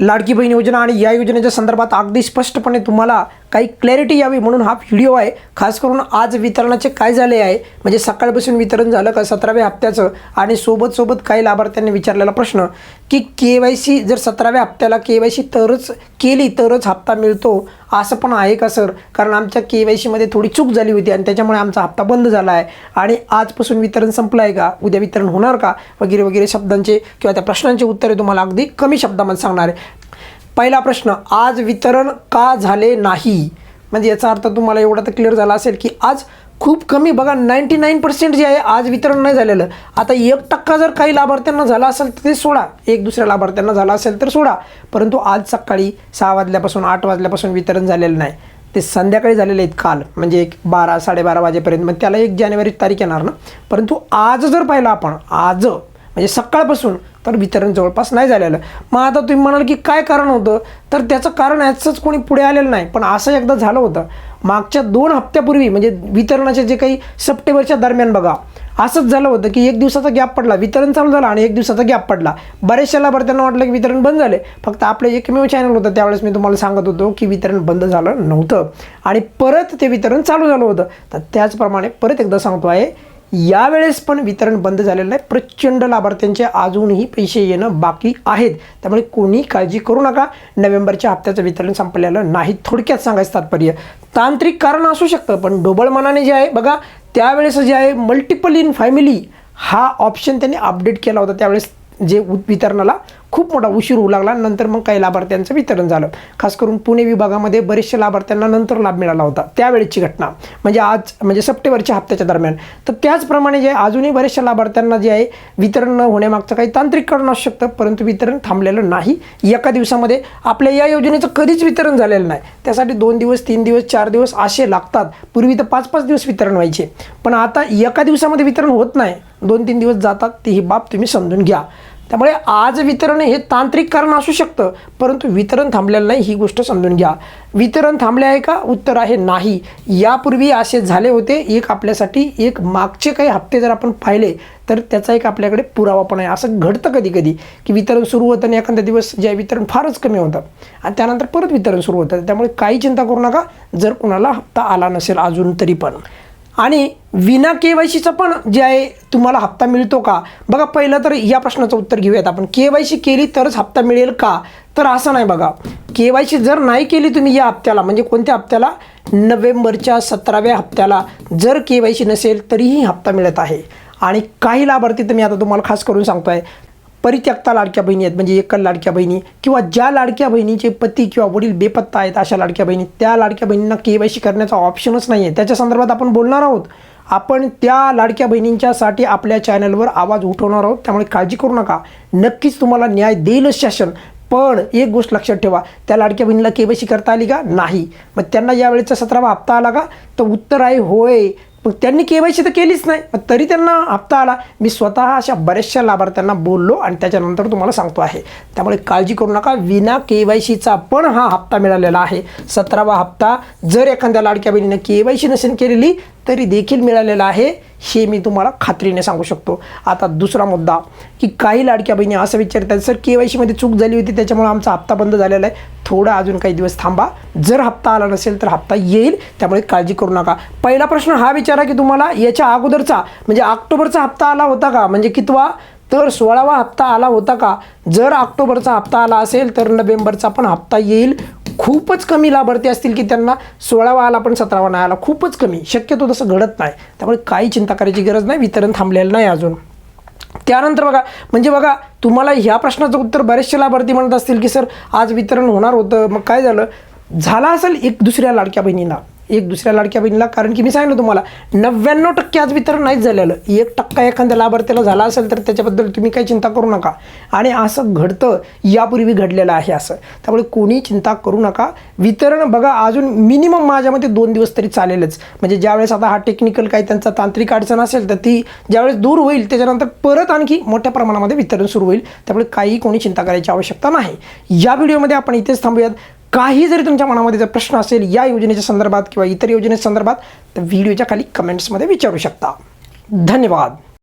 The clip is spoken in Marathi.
लाडकी बहीण योजना आणि या योजनेच्या संदर्भात अगदी स्पष्टपणे तुम्हाला काही क्लॅरिटी यावी म्हणून हा व्हिडिओ आहे. खास करून आज वितरणाचे काय झाले आहे? म्हणजे सकाळपासून वितरण झालं का सतराव्या हप्त्याचं? आणि सोबत सोबत काही लाभार्थ्यांनी विचारलेला प्रश्न की के वाय सी जर सतराव्या हप्त्याला के वाय सी तरच केली तरच हप्ता मिळतो असं पण आहे का सर? कारण आमच्या के वाय सीमध्ये थोडी चूक झाली होती आणि त्याच्यामुळे आमचा हप्ता बंद झाला आहे. आणि आजपासून वितरण संपलं आहे का? उद्या वितरण होणार का? वगैरे वगैरे शब्दांचे किंवा त्या प्रश्नांचे उत्तरे तुम्हाला अगदी कमी शब्दामध्ये सांगणार आहे. पहिला प्रश्न आज वितरण का झाले नाही? म्हणजे याचा अर्थ तुम्हाला एवढा तर क्लिअर झाला असेल की आज खूप कमी बघा नाईंटी नाईन पर्सेंट जे आहे आज वितरण नाही झालेलं. आता एक टक्का जर काही लाभार्थ्यांना झाला असेल तर ते सोडा. एक दुसऱ्या लाभार्थ्यांना झाला असेल तर सोडा. परंतु आज सकाळी सहा वाजल्यापासून आठ वाजल्यापासून वितरण झालेलं नाही. ते संध्याकाळी झालेले आहेत काल. म्हणजे एक बारा साडेबारा वाजेपर्यंत. मग त्याला एक जानेवारी तारीख येणार ना? परंतु आज जर पाहिलं आपण आज म्हणजे सकाळपासून तर वितरण जवळपास नाही झालेलं. मग आता तुम्ही म्हणाल की काय कारण होतं? तर त्याचं कारण याचंच कोणी पुढे आलेलं नाही. पण असं एकदा झालं होतं. मागच्या दोन हप्त्यापूर्वी म्हणजे वितरणाचे जे काही सप्टेंबरच्या दरम्यान बघा असंच झालं होतं की एक दिवसाचा गॅप पडला वितरण चालू झालं आणि एक दिवसाचा गॅप पडला. बऱ्याचशा लाभार्थ्यांना वाटलं की वितरण बंद झाले. फक्त आपलं एकमेव चॅनल होतं. त्यावेळेस मी तुम्हाला सांगत होतो की वितरण बंद झालं नव्हतं. आणि परत ते वितरण चालू झालं होतं. तर त्याचप्रमाणे परत एकदा सांगतो आहे यावेळेस पण वितरण बंद झालेलं नाही. प्रचंड लाभार्थ्यांचे अजूनही पैसे येणं बाकी आहेत. त्यामुळे कोणी काळजी करू नका. नोव्हेंबरच्या हप्त्याचं वितरण संपलेलं नाही. थोडक्यात सांगायचं तात्पर्य तांत्रिक कारण असू शकतं पण डोबळ मनाने जे आहे बघा त्यावेळेस जे आहे मल्टिपल इन फॅमिली हा ऑप्शन त्यांनी अपडेट केला होता. त्यावेळेस जे उ- वितरणाला खूप मोठा उशीर होऊ लागला. नंतर मग काही लाभार्थ्यांचं वितरण झालं. खास करून पुणे विभागामध्ये बरेचशा लाभार्थ्यांना नंतर लाभ मिळाला होता. त्यावेळेची घटना. म्हणजे आज म्हणजे सप्टेंबरच्या हप्त्याच्या दरम्यान. तर त्याचप्रमाणे जे अजूनही बऱ्याचशा लाभार्थ्यांना जे आहे वितरण न होण्यामागचं काही तांत्रिक कारण असू शकतं परंतु वितरण थांबलेलं नाही. एका दिवसामध्ये आपल्या या योजनेचं कधीच वितरण झालेलं नाही. त्यासाठी दोन दिवस तीन दिवस चार दिवस असे लागतात. पूर्वी तर पाच पाच दिवस वितरण व्हायचे. पण आता एका दिवसामध्ये वितरण होत नाही. दोन तीन दिवस जातात. ती ही बाब तुम्ही समजून घ्या. त्यामुळे आज वितरण हे तांत्रिक कारण असू शकतं परंतु वितरण थांबलेलं नाही ही गोष्ट समजून घ्या. वितरण थांबले आहे का? उत्तर आहे नाही. यापूर्वी असे झाले होते. एक आपल्यासाठी एक मागचे काही हप्ते जर आपण पाहिले तर त्याचा एक आपल्याकडे पुरावा पण आहे. असं घडतं कधी कधी की वितरण सुरू होतं आणि एखादा दिवस जे वितरण फारच कमी होतं. आणि त्यानंतर परत वितरण सुरू होतं. त्यामुळे काही चिंता करू नका. जर कुणाला हप्ता आला नसेल अजून तरी पण. आणि विना के वाय सीचा पण जे आहे तुम्हाला हप्ता मिळतो का? बघा पहिलं तर या प्रश्नाचं उत्तर घेऊयात आपण. के वाय सी केली तरच हप्ता मिळेल का? तर असं नाही बघा. के वाय सी जर नाही केली तुम्ही या हप्त्याला म्हणजे कोणत्या हप्त्याला? नोव्हेंबरच्या सतराव्या हप्त्याला. जर के वाय सी नसेल तरीही हप्ता मिळत आहे. आणि काही लाभार्थी तर मी आता तुम्हाला खास करून सांगतो आहे परित्यक्ता लाडक्या बहिणी आहेत. म्हणजे एकल लाडक्या बहिणी किंवा ज्या लाडक्या बहिणीचे पती किंवा वडील बेपत्ता आहेत अशा लाडक्या बहिणी त्या लाडक्या बहिणींना के वाय सी करण्याचा ऑप्शनच नाही आहे त्याच्या संदर्भात आपण बोलणार आहोत. आपण त्या लाडक्या बहिणींच्यासाठी आपल्या चॅनलवर आवाज उठवणार आहोत. त्यामुळे काळजी करू नका. नक्कीच तुम्हाला न्याय देईलच शासन. पण एक गोष्ट लक्षात ठेवा. त्या लाडक्या बहिणीला के वाय सी करता आली का? नाही. मग त्यांना यावेळेचा सतरावा हप्ता आला का? तर उत्तर आहे होय. मग त्यांनी के वाय सी तर केलीच नाही. मग तरी त्यांना हप्ता आला. मी स्वतः अशा बऱ्याचशा लाभार्थ्यांना बोललो आणि त्याच्यानंतर तुम्हाला सांगतो आहे. त्यामुळे काळजी करू नका. विना के वाय सीचा पण हा हप्ता मिळालेला आहे. सतरावा हप्ता जर एखाद्या लाडक्या बहिणीनं के वाय सी नसेल केलेली तरी देखील मिळालेला आहे. हे मी तुम्हाला खात्रीने सांगू शकतो. आता दुसरा मुद्दा की काही लाडक्या बहिणी असं विचारतात सर के वाय सीमध्ये चूक झाली होती त्याच्यामुळे आमचा हप्ता बंद झालेला आहे. थोडा अजून काही दिवस थांबा. जर हप्ता आला नसेल तर हप्ता येईल त्यामुळे काळजी करू नका. पहिला प्रश्न हा विचारा की तुम्हाला याच्या अगोदरचा म्हणजे ऑक्टोबरचा हप्ता आला होता का? म्हणजे कितवा? तर सोळावा हप्ता आला होता का? जर ऑक्टोबरचा हप्ता आला असेल तर नोव्हेंबरचा पण हप्ता येईल. खूपच कमी लाभार्थी असतील की त्यांना सोळावा आला पण सतरावा नाही आला. खूपच कमी. शक्यतो तसं घडत नाही. त्यामुळे काही चिंता करायची गरज नाही. वितरण थांबलेलं नाही अजून. त्यानंतर बघा म्हणजे बघा तुम्हाला ह्या प्रश्नाचं उत्तर बरेचसे लाभार्थी म्हणत असतील की सर आज वितरण होणार होतं. मग काय झालं? झाला असेल एक दुसऱ्या लाडक्या बहिणीला एक दुसऱ्या लाडक्या बहिणीला कारण की मी सांगितलं तुम्हाला नव्याण्णव टक्के आज वितरण नाहीच झालेलं. एक टक्का एखाद्या लाभार्थ्याला झाला असेल तर त्याच्याबद्दल तुम्ही काही चिंता करू नका. आणि असं घडतं यापूर्वी घडलेलं आहे असं. त्यामुळे कोणी चिंता करू नका. वितरण बघा अजून मिनिमम माझ्यामध्ये दोन दिवस तरी चालेलच. म्हणजे ज्यावेळेस आता हा टेक्निकल काही त्यांचा तांत्रिक अडचण असेल तर ती ज्यावेळेस दूर होईल त्याच्यानंतर परत आणखी मोठ्या प्रमाणामध्ये वितरण सुरू होईल. त्यामुळे काही कोणी चिंता करायची आवश्यकता नाही. या व्हिडिओमध्ये आपण इथेच थांबूयात. काही जरी तुमच्या मनामध्ये जर प्रश्न असेल या योजनेच्या संदर्भात किंवा इतर योजनेच्या संदर्भात तर व्हिडिओच्या खाली कमेंट्समध्ये विचारू शकता. धन्यवाद.